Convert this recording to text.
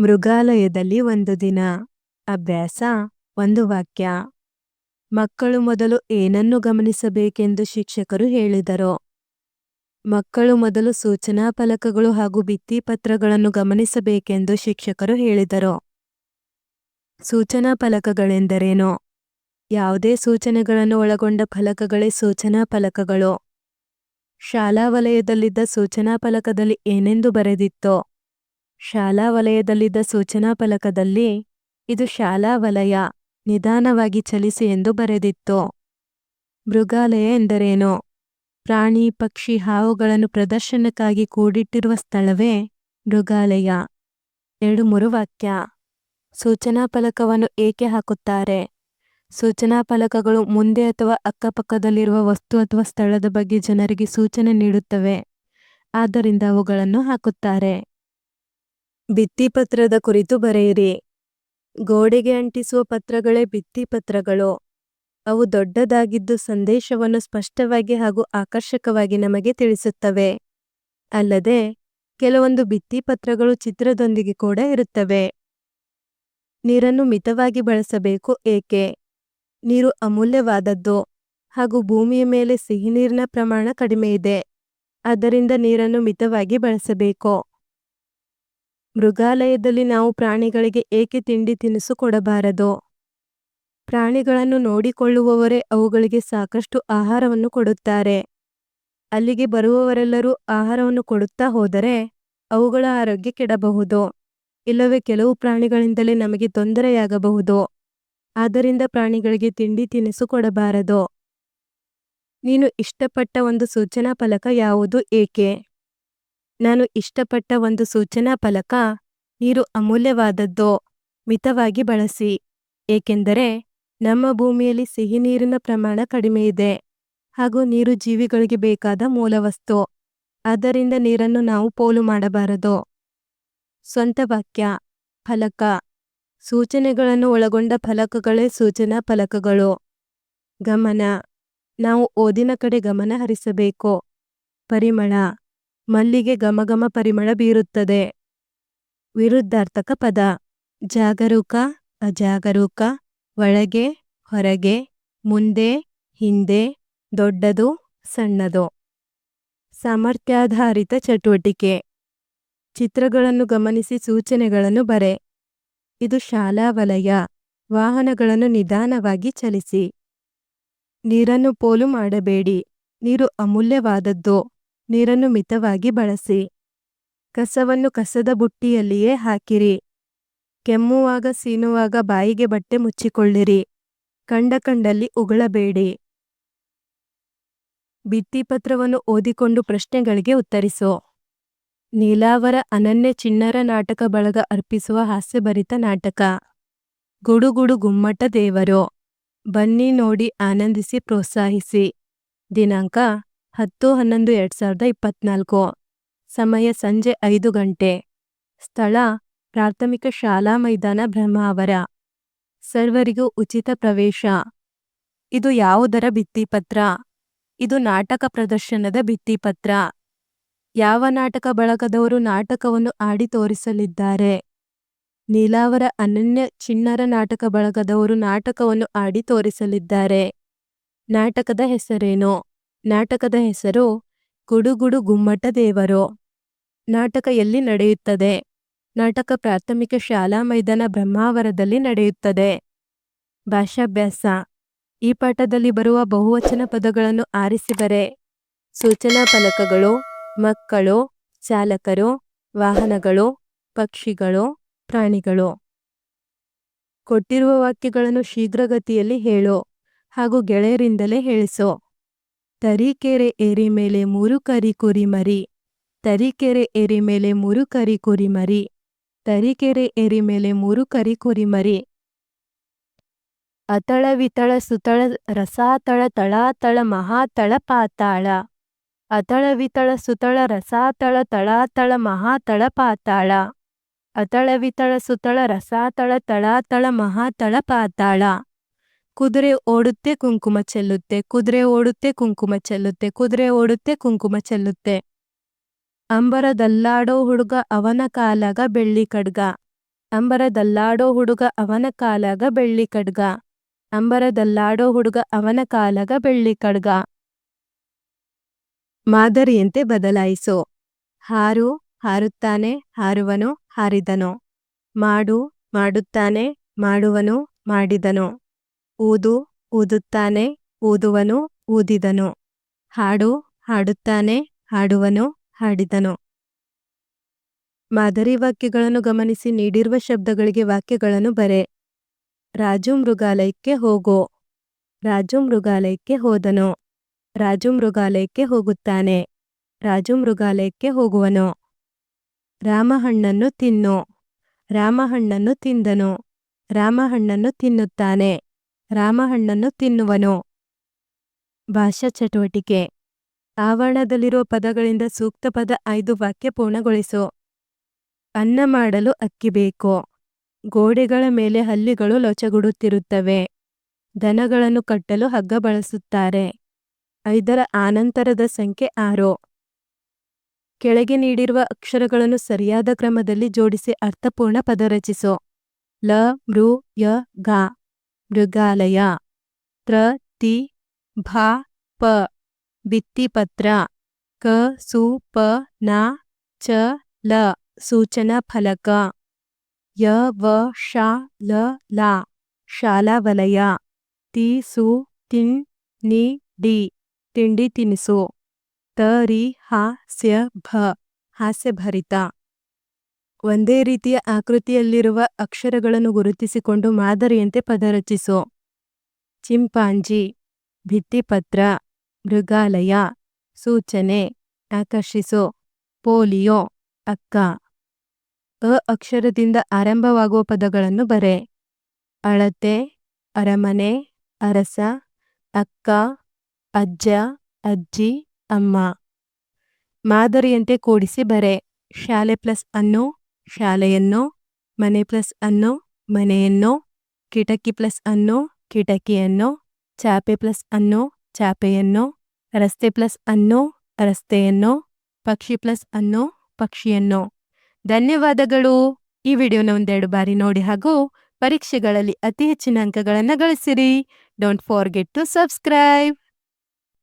ಮೃಗಾಲಯದಲ್ಲಿ ಒಂದು ದಿನ. ಅಭ್ಯಾಸ, ಒಂದು ವಾಕ್ಯ. ಮಕ್ಕಳು ಮೊದಲು ಏನನ್ನು ಗಮನಿಸಬೇಕೆಂದು ಶಿಕ್ಷಕರು ಹೇಳಿದರು. ಮಕ್ಕಳು ಮೊದಲು ಸೂಚನಾ ಫಲಕಗಳು ಹಾಗೂ ಭಿತ್ತಿಪತ್ರಗಳನ್ನು ಗಮನಿಸಬೇಕೆಂದು ಶಿಕ್ಷಕರು ಹೇಳಿದರು. ಸೂಚನಾ ಫಲಕಗಳೆಂದರೇನು? ಯಾವುದೇ ಸೂಚನೆಗಳನ್ನು ಒಳಗೊಂಡ ಫಲಕಗಳೇ ಸೂಚನಾ ಫಲಕಗಳು. ಶಾಲಾ ವಲಯದಲ್ಲಿದ್ದ ಸೂಚನಾ ಫಲಕದಲ್ಲಿ ಏನೆಂದು ಬರೆದಿತ್ತೋ? ಶಾಲಾ ವಲಯದಲ್ಲಿದ್ದ ಸೂಚನಾ ಫಲಕದಲ್ಲಿ ಇದು ಶಾಲಾ ವಲಯ ನಿಧಾನವಾಗಿ ಚಲಿಸಿ ಎಂದು ಬರೆದಿತ್ತು. ಮೃಗಾಲಯ ಎಂದರೇನು? ಪ್ರಾಣಿ, ಪಕ್ಷಿ, ಹಾವುಗಳನ್ನು ಪ್ರದರ್ಶನಕ್ಕಾಗಿ ಕೂಡಿಟ್ಟಿರುವ ಸ್ಥಳವೇ ಮೃಗಾಲಯ. ಎರಡು ಮೂರು ವಾಕ್ಯ. ಸೂಚನಾ ಫಲಕವನ್ನು ಏಕೆ ಹಾಕುತ್ತಾರೆ? ಸೂಚನಾ ಫಲಕಗಳು ಮುಂದೆ ಅಥವಾ ಅಕ್ಕಪಕ್ಕದಲ್ಲಿರುವ ವಸ್ತು ಅಥವಾ ಸ್ಥಳದ ಬಗ್ಗೆ ಜನರಿಗೆ ಸೂಚನೆ ನೀಡುತ್ತವೆ, ಆದ್ದರಿಂದ ಅವುಗಳನ್ನು ಹಾಕುತ್ತಾರೆ. ಭಿತ್ತಿಪತ್ರದ ಕುರಿತು ಬರೆಯಿರಿ. ಗೋಡೆಗೆ ಅಂಟಿಸುವ ಪತ್ರಗಳೇ ಭಿತ್ತಿಪತ್ರಗಳು. ಅವು ದೊಡ್ಡದಾಗಿದ್ದು ಸಂದೇಶವನ್ನು ಸ್ಪಷ್ಟವಾಗಿ ಹಾಗೂ ಆಕರ್ಷಕವಾಗಿ ನಮಗೆ ತಿಳಿಸುತ್ತವೆ. ಅಲ್ಲದೆ, ಕೆಲವೊಂದು ಭಿತ್ತಿಪತ್ರಗಳು ಚಿತ್ರದೊಂದಿಗೆ ಕೂಡ ಇರುತ್ತವೆ. ನೀರನ್ನು ಮಿತವಾಗಿ ಬಳಸಬೇಕು, ಏಕೆ? ನೀರು ಅಮೂಲ್ಯವಾದದ್ದು ಹಾಗೂ ಭೂಮಿಯ ಮೇಲೆ ಸಿಹಿನೀರಿನ ಪ್ರಮಾಣ ಕಡಿಮೆ ಇದೆ. ಅದರಿಂದ ನೀರನ್ನು ಮಿತವಾಗಿ ಬಳಸಬೇಕು. ಮೃಗಾಲಯದಲ್ಲಿ ನಾವು ಪ್ರಾಣಿಗಳಿಗೆ ಏಕೆ ತಿಂಡಿ ತಿನಿಸು ಕೊಡಬಾರದು ಪ್ರಾಣಿಗಳನ್ನು ನೋಡಿಕೊಳ್ಳುವವರೇ ಅವುಗಳಿಗೆ ಸಾಕಷ್ಟು ಆಹಾರವನ್ನು ಕೊಡುತ್ತಾರೆ. ಅಲ್ಲಿಗೆ ಬರುವವರೆಲ್ಲರೂ ಆಹಾರವನ್ನು ಕೊಡುತ್ತಾ ಹೋದರೆ ಅವುಗಳ ಆರೋಗ್ಯ ಕೆಡಬಹುದು. ಇಲ್ಲವೇ ಕೆಲವು ಪ್ರಾಣಿಗಳಿಂದಲೇ ನಮಗೆ ತೊಂದರೆಯಾಗಬಹುದು. ಆದ್ದರಿಂದ ಪ್ರಾಣಿಗಳಿಗೆ ತಿಂಡಿ ತಿನಿಸು ಕೊಡಬಾರದು ನೀನು ಇಷ್ಟಪಟ್ಟ ಒಂದು ಸೂಚನಾ ಫಲಕ ಯಾವುದು ಏಕೆ? ನಾನು ಇಷ್ಟಪಟ್ಟ ಒಂದು ಸೂಚನಾ ಫಲಕ ನೀರು ಅಮೂಲ್ಯವಾದದ್ದು ಮಿತವಾಗಿ ಬಳಸಿ. ಏಕೆಂದರೆ ನಮ್ಮ ಭೂಮಿಯಲ್ಲಿ ಸಿಹಿ ನೀರಿನ ಪ್ರಮಾಣ ಕಡಿಮೆ ಇದೆ ಹಾಗೂ ನೀರು ಜೀವಿಗಳಿಗೆ ಬೇಕಾದ ಮೂಲವಸ್ತು ಅದರಿಂದ ನೀರನ್ನು ನಾವು ಪೋಲು ಮಾಡಬಾರದು. ಸ್ವಂತ ವಾಕ್ಯ, ಫಲಕ. ಸೂಚನೆಗಳನ್ನು ಒಳಗೊಂಡ ಫಲಕಗಳೇ ಸೂಚನಾ ಫಲಕಗಳು. ಗಮನ. ನಾವು ಓದಿನ ಕಡೆ ಗಮನ ಹರಿಸಬೇಕು. ಪರಿಮಳ. ಮಲ್ಲಿಗೆ ಗಮಗಮ ಪರಿಮಳ ಬೀರುತ್ತದೆ. ವಿರುದ್ಧಾರ್ಥಕ ಪದ. ಜಾಗರೂಕ, ಅಜಾಗರೂಕ, ಒಳಗೆ, ಹೊರಗೆ, ಮುಂದೆ, ಹಿಂದೆ, ದೊಡ್ಡದು, ಸಣ್ಣದು. ಸಾಮರ್ಥ್ಯಾಧಾರಿತ ಚಟುವಟಿಕೆ. ಚಿತ್ರಗಳನ್ನು ಗಮನಿಸಿ ಸೂಚನೆಗಳನ್ನು ಬರೆ. ಇದು ಶಾಲಾ ವಲಯ. ವಾಹನಗಳನ್ನು ನಿಧಾನವಾಗಿ ಚಲಿಸಿ. ನೀರನ್ನು ಪೋಲು ಮಾಡಬೇಡಿ. ನೀರು ಅಮೂಲ್ಯವಾದದ್ದು. ನೀರನ್ನು ಮಿತವಾಗಿ ಬಳಸಿ. ಕಸವನ್ನು ಕಸದ ಬುಟ್ಟಿಯಲ್ಲಿಯೇ ಹಾಕಿರಿ. ಕೆಮ್ಮುವಾಗ ಸೀನುವಾಗ ಬಾಯಿಗೆ ಬಟ್ಟೆ ಮುಚ್ಚಿಕೊಳ್ಳಿರಿ. ಕಂಡ ಕಂಡಲ್ಲಿ ಉಗುಳಬೇಡಿ. ಭಿತ್ತಿಪತ್ರವನ್ನು ಓದಿಕೊಂಡು ಪ್ರಶ್ನೆಗಳಿಗೆ ಉತ್ತರಿಸು. ನೀಲಾವರ ಅನನ್ಯ ಚಿಣ್ಣರ ನಾಟಕ ಬಳಗ ಅರ್ಪಿಸುವ ಹಾಸ್ಯಭರಿತ ನಾಟಕ. ಗುಡುಗುಡು ಗುಮ್ಮಟ ದೇವರು. ಬನ್ನಿ ನೋಡಿ ಆನಂದಿಸಿ ಪ್ರೋತ್ಸಾಹಿಸಿ. ದಿನಾಂಕ ಹತ್ತು ಹನ್ನೊಂದು ಎರಡ್ ಸಾವಿರದ ಇಪ್ಪತ್ನಾಲ್ಕು. ಸಮಯ ಸಂಜೆ ಐದು ಗಂಟೆ. ಸ್ಥಳ ಪ್ರಾಥಮಿಕ ಶಾಲಾ ಮೈದಾನ ಬ್ರಹ್ಮಾವರ. ಸರ್ವರಿಗೂ ಉಚಿತ ಪ್ರವೇಶ. ಇದು ಯಾವುದರ ಭಿತ್ತಿಪತ್ರ ಇದು ನಾಟಕ ಪ್ರದರ್ಶನದ ಭಿತ್ತಿಪತ್ರ ಯಾವ ನಾಟಕ ಬಳಗದವರು ನಾಟಕವನ್ನು ಆಡಿ ತೋರಿಸಲಿದ್ದಾರೆ? ನೀಲಾವರ ಅನನ್ಯ ಚಿಣ್ಣರ ನಾಟಕ ಬಳಗದವರು ನಾಟಕವನ್ನು ಆಡಿ ತೋರಿಸಲಿದ್ದಾರೆ. ನಾಟಕದ ಹೆಸರೇನು? ನಾಟಕದ ಹೆಸರು ಗುಡುಗುಡು ಗುಮ್ಮಟ ದೇವರು. ನಾಟಕ ಎಲ್ಲಿ ನಡೆಯುತ್ತದೆ? ನಾಟಕ ಪ್ರಾಥಮಿಕ ಶಾಲಾ ಮೈದಾನ ಬ್ರಹ್ಮಾವರದಲ್ಲಿ ನಡೆಯುತ್ತದೆ. ಭಾಷಾಭ್ಯಾಸ. ಈ ಪಾಠದಲ್ಲಿ ಬರುವ ಬಹುವಚನ ಪದಗಳನ್ನು ಆರಿಸಿ ಬರೆ ಸೂಚನಾ ಫಲಕಗಳು, ಮಕ್ಕಳು, ಚಾಲಕರು, ವಾಹನಗಳು, ಪಕ್ಷಿಗಳು, ಪ್ರಾಣಿಗಳು. ಕೊಟ್ಟಿರುವ ವಾಕ್ಯಗಳನ್ನು ಶೀಘ್ರಗತಿಯಲ್ಲಿ ಹೇಳು ಹಾಗೂ ಗೆಳೆಯರಿಂದಲೇ ಹೇಳಿಸು. ತರೀಕೆರೆ ಏರಿ ಮೇಲೆ ಮೂರು ಕರಿ ಕುರಿ ಮರಿ. ತರೀಕೆರೆ ಏರಿ ಮೇಲೆ ಮೂರು ಕರಿ ಕುರಿ ಮರಿ. ತರೀಕೆರೆ ಏರಿ ಮೇಲೆ ಮೂರು ಕರಿ ಕುರಿ ಮರಿ. ಅತಳ ವಿತಳ ಸುತಳ ರಸಾತಳ ತಳಾತಳ ಮಹಾತಳ ಪಾತಾಳ. ಅತಳ ವಿತಳ ಸುತಳ ರಸಾತಳ ತಳಾತಳ ಮಹಾತಳ ಪಾತಾಳ. ಅತಳ ವಿತಳ ಸುತಳ ರಸಾತಳ ತಳಾತಳ ಮಹಾತಳ ಪಾತಾಳ. ಕುದುರೆ ಓಡುತ್ತೆ, ಕುಂಕುಮ ಚೆಲ್ಲುತ್ತೆ. ಕುದುರೆ ಓಡುತ್ತೆ, ಕುಂಕುಮ ಚೆಲ್ಲುತ್ತೆ. ಕುದುರೆ ಓಡುತ್ತೆ, ಕುಂಕುಮ ಚೆಲ್ಲುತ್ತೆ. ಅಂಬರದಲ್ಲಾಡೋ ಹುಡುಗ ಅವನ ಕಾಲಾಗ ಬೆಳ್ಳಿ ಖಡ್ಗ ಅಂಬರದಲ್ಲಾಡೋ ಹುಡುಗ ಅವನ ಕಾಲಾಗ ಬೆಳ್ಳಿ ಖಡ್ಗ ಅಂಬರದಲ್ಲಾಡೋ ಹುಡುಗ ಅವನ ಕಾಲಾಗ ಬೆಳ್ಳಿ ಖಡ್ಗ ಮಾದರಿಯಂತೆ ಬದಲಾಯಿಸು. ಹಾರು, ಹಾರುತ್ತಾನೆ, ಹಾರುವನು, ಹಾರಿದನು. ಮಾಡು, ಮಾಡುತ್ತಾನೆ, ಮಾಡುವನು, ಮಾಡಿದನು. ಊದು, ಊದುತ್ತಾನೆ, ಊದುವನು, ಊದಿದನು. ಹಾಡು, ಹಾಡುತ್ತಾನೆ, ಹಾಡುವನು, ಹಾಡಿದನು. ಮಾದರಿ ವಾಕ್ಯಗಳನ್ನು ಗಮನಿಸಿ ನೀಡಿರುವ ಶಬ್ದಗಳಿಗೆ ವಾಕ್ಯಗಳನ್ನು ಬರೆ. ರಾಜು ಮೃಗಾಲಯಕ್ಕೆ ಹೋಗೋ. ರಾಜು ಮೃಗಾಲಯಕ್ಕೆ ಹೋದನು. ರಾಜು ಮೃಗಾಲಯಕ್ಕೆ ಹೋಗುತ್ತಾನೆ. ರಾಜು ಮೃಗಾಲಯಕ್ಕೆ ಹೋಗುವನು. ರಾಮಹಣ್ಣನ್ನು ತಿನ್ನು. ರಾಮಹಣ್ಣನ್ನು ತಿಂದನು. ರಾಮಹಣ್ಣನ್ನು ತಿನ್ನುತ್ತಾನೆ. ರಾಮ ಹಣ್ಣನ್ನು ತಿನ್ನುವನು. ಭಾಷಾ ಚಟುವಟಿಕೆ. ಆವರಣದಲ್ಲಿರುವ ಪದಗಳಿಂದ ಸೂಕ್ತ ಪದ ಐದು ವಾಕ್ಯ ಪೂರ್ಣಗೊಳಿಸು. ಅನ್ನ ಮಾಡಲು ಅಕ್ಕಿ ಬೇಕು. ಗೋಡೆಗಳ ಮೇಲೆ ಹಲ್ಲಿಗಳು ಲೊಚಗುಡುತ್ತಿರುತ್ತವೆ. ದನಗಳನ್ನು ಕಟ್ಟಲು ಹಗ್ಗ ಬಳಸುತ್ತಾರೆ. ಐದರ ಆನಂತರದ ಸಂಖ್ಯೆ ಆರು. ಕೆಳಗೆ ನೀಡಿರುವ ಅಕ್ಷರಗಳನ್ನು ಸರಿಯಾದ ಕ್ರಮದಲ್ಲಿ ಜೋಡಿಸಿ ಅರ್ಥಪೂರ್ಣ ಪದ ರಚಿಸು. ಲ ಮೃ ಯ ಗ ಮೃಗಾಲಯ ತ್ರ ತಿ ಭಾ ಪ ಭಿತ್ತಿಪತ್ರ ಕ ಸು ಪ ನ ಚ ಲ ಸೂಚನಾ ಫಲಕ ಯ ವ ಶ ಲ ಲ ಶಾಲಾ ವಲಯ ತಿ ಸು ತಿನ್ ನಿ ಡಿ ತಿಂಡಿ ತಿನಿಸು ತ ರಿ ಹ ಸ್ಯ ಭ ಹಾಸ್ಯಭರಿತ ಒಂದೇ ರೀತಿಯ ಆಕೃತಿಯಲ್ಲಿರುವ ಅಕ್ಷರಗಳನ್ನು ಗುರುತಿಸಿಕೊಂಡು ಮಾದರಿಯಂತೆ ಪದರಚಿಸು ಚಿಂಪಾಂಜಿ, ಭಿತ್ತಿಪತ್ರ, ಮೃಗಾಲಯ, ಸೂಚನೆ, ಆಕರ್ಷಿಸು, ಪೋಲಿಯೋ, ಅಕ್ಕ. ಅ ಅಕ್ಷರದಿಂದ ಆರಂಭವಾಗುವ ಪದಗಳನ್ನು ಬರೆ. ಅಳತೆ, ಅರಮನೆ, ಅರಸ, ಅಕ್ಕ, ಅಜ್ಜ, ಅಜ್ಜಿ, ಅಮ್ಮ. ಮಾದರಿಯಂತೆ ಕೂಡಿಸಿ ಬರೆ. ಶಾಲೆ ಪ್ಲಸ್ ಅನ್ನು ಶಾಲೆಯನ್ನು, ಮನೆ ಪ್ಲಸ್ ಅನ್ನು, ಮನೆಯನ್ನು, ಕಿಟಕಿ ಪ್ಲಸ್ ಅನ್ನು, ಕಿಟಕಿಯನ್ನು, ಚಾಪೆ ಪ್ಲಸ್ ಅನ್ನು, ಚಾಪೆಯನ್ನು, ರಸ್ತೆ ಪ್ಲಸ್ ಅನ್ನು, ರಸ್ತೆಯನ್ನು, ಪಕ್ಷಿ ಪ್ಲಸ್ ಅನ್ನು, ಪಕ್ಷಿಯನ್ನು. ಧನ್ಯವಾದಗಳು. ಈ ವಿಡಿಯೋನ ಒಂದೆರಡು ಬಾರಿ ನೋಡಿ ಹಾಗೂ ಪರೀಕ್ಷೆಗಳಲ್ಲಿ ಅತಿ ಹೆಚ್ಚಿನ ಅಂಕಗಳನ್ನು ಗಳಿಸಿರಿ. Don't forget to subscribe